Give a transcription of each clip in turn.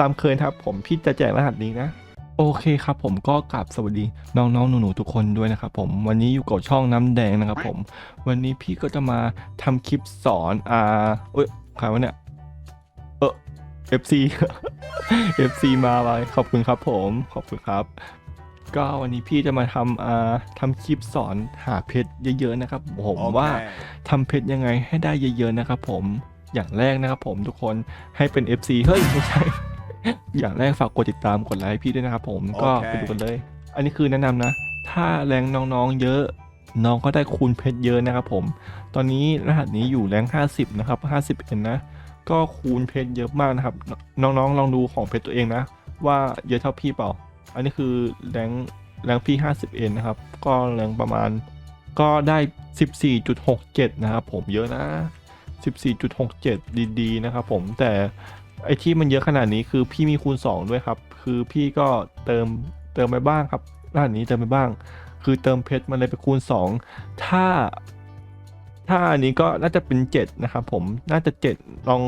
ตามเคยนะครับ ผมพี่จะแจกรหัสนี้นะโอเคครับผมก็กราบสวัสดีน้องๆหนูๆทุกคนด้วยนะครับผมวันนี้อยู่กับช่องน้ำแดงนะครับผม วันนี้พี่ก็จะมาทำคลิปสอนอ่าเอ้ยใครวะเนี่ยเออ FC FC มาไว้ขอบคุณครับผมขอบคุณครับ ก็วันนี้พี่จะมาทำอ่าทำคลิปสอนหาเพชรเยอะๆนะครับผมว่าทำเพชรยังไงให้ได้เยอะๆนะครับผมอย่างแรกนะครับผมทุกคนให้เป็น FC เฮ้ยไม่ใช่ อย่างแรกฝากกดติดตามกดไลค์ให้พี่ด้วยนะครับผมก็โอเคไปดูกันเลย อันนี้คือแนะนำนะ ถ้าแรงน้องๆเยอะน้องก็ได้คูณเพชรเยอะนะครับผม ตอนนี้รหัสนี้อยู่แรง 50 นะครับ 50เอ็นนะ ก็คูณเพชรเยอะมากนะครับ น้องๆ ลองดูของเพชรตัวเองนะ ว่าเยอะเท่าพี่เปล่า อันนี้คือแรงแรงพี่ 50เอ็นนะครับ ก็แรงประมาณก็ได้ 14.67 นะครับผมเยอะนะ 14.67 ดีๆ นะครับผมแต่ ไอที่มันเยอะขนาดนี้คือพี่มีคูณ 2 ด้วยครับ คือพี่ก็เติมเติมไปบ้างครับด้านนี้เติมไปบ้าง คือเติมเพชรมันเลยไปคูณ 2 ถ้า ถ้าอันนี้ก็น่าจะเป็น 7 นะครับผมน่าจะ 7 ลอง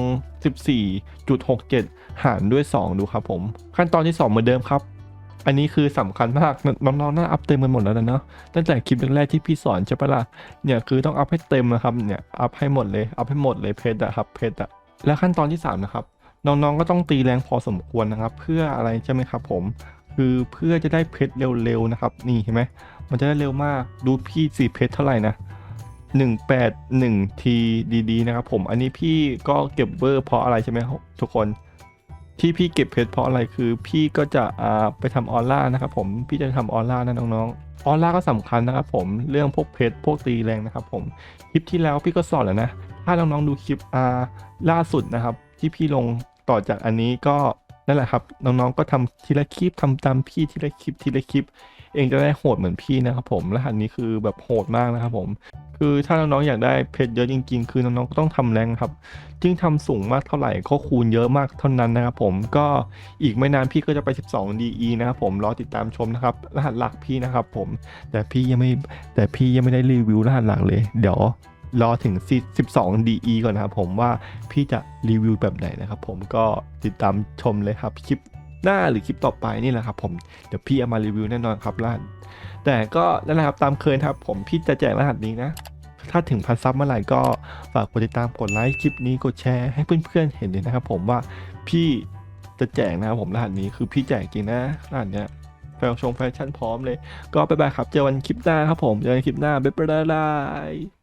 14.67 หารด้วย 2 ดูครับผม ขั้นตอนที่ 2 เหมือนเดิมครับ อันนี้คือสำคัญมากน้องๆน่าอัพเต็มกันหมดแล้วนะเนาะตั้งแต่คลิปแรกที่พี่สอนใช่ปะล่ะเนี่ยคือต้องอัพให้เต็มนะครับเนี่ยอัพให้หมดเลยอัพให้หมดเลยเพชรอะครับเพชรอะและขั้นตอนที่สามนะครับ น้องๆก็ต้องตีแรงพอสมควรนะครับ เพื่ออะไรใช่ไหมครับผมคือเพื่อจะได้เพชรเร็วๆนะครับนี่เห็นไหมมันจะได้เร็วมากดูพี่สีเพชรเท่าไหร่นะ181ทีดีๆนะครับผมอันนี้พี่ก็เก็บเวอร์เพราะอะไรใช่ไหมทุกคนที่พี่เก็บเพชรเพราะอะไรคือ พี่ก็จะอ่าไปทำออร่านะครับผมพี่จะทำออร่านะน้องๆออร่าก็สำคัญนะครับผมเรื่องพวกเพชรพวกตีแรงนะครับผมคลิปที่แล้วพี่ก็สอนแล้วนะถ้าน้องๆดูคลิปอ่าล่าสุดนะครับ ที่พี่ลงต่อจากอันนี้ก็นั่นแหละครับน้องๆก็ทำทีละคลิปทำตามพี่ทีละคลิปทีละคลิป เองจะได้โหดเหมือนพี่นะครับผมรหัสนี้คือแบบโหดมากนะครับผม คือถ้าน้องๆอยากได้เพชรเยอะจริง ๆ คือน้องๆก็ต้องทำแรงครับยิ่งทำสูงมากเท่าไหร่ก็คูณเยอะมากเท่านั้นนะครับผมก็อีกไม่นานพี่ก็จะไป 12 DE นะครับผมรอติดตามชมนะครับรหัสหลักพี่นะครับผมแต่พี่ยังไม่แต่พี่ยังไม่ได้รีวิวรหัสหลักเลย เดี๋ยว รอถึง 12 DE ก่อนนะครับผมว่าพี่จะรีวิวแบบไหนนะครับผมก็ติดตามชมเลยครับคลิปหน้าหรือคลิปต่อไปนี่แหละครับผมเดี๋ยวพี่เอามารีวิวแน่นอนครับรหัสแต่ก็นั่นแหละครับตามเคยครับผมพี่จะแจกรหัสนี้นะ ถ้าถึงพันซับเมื่อไหร่ก็ฝากกดติดตามกดไลค์คลิปนี้กดแชร์ให้เพื่อนๆเห็นเลยนะครับผมว่าพี่จะแจกนะครับผมรหัสนี้คือพี่แจกจริงนะรหัสเนี้ยแฟชั่นแฟชั่นพร้อมเลย ก็ไปบายครับเจอวันคลิปหน้าครับผมเจอกันคลิปหน้าบ๊ายบาย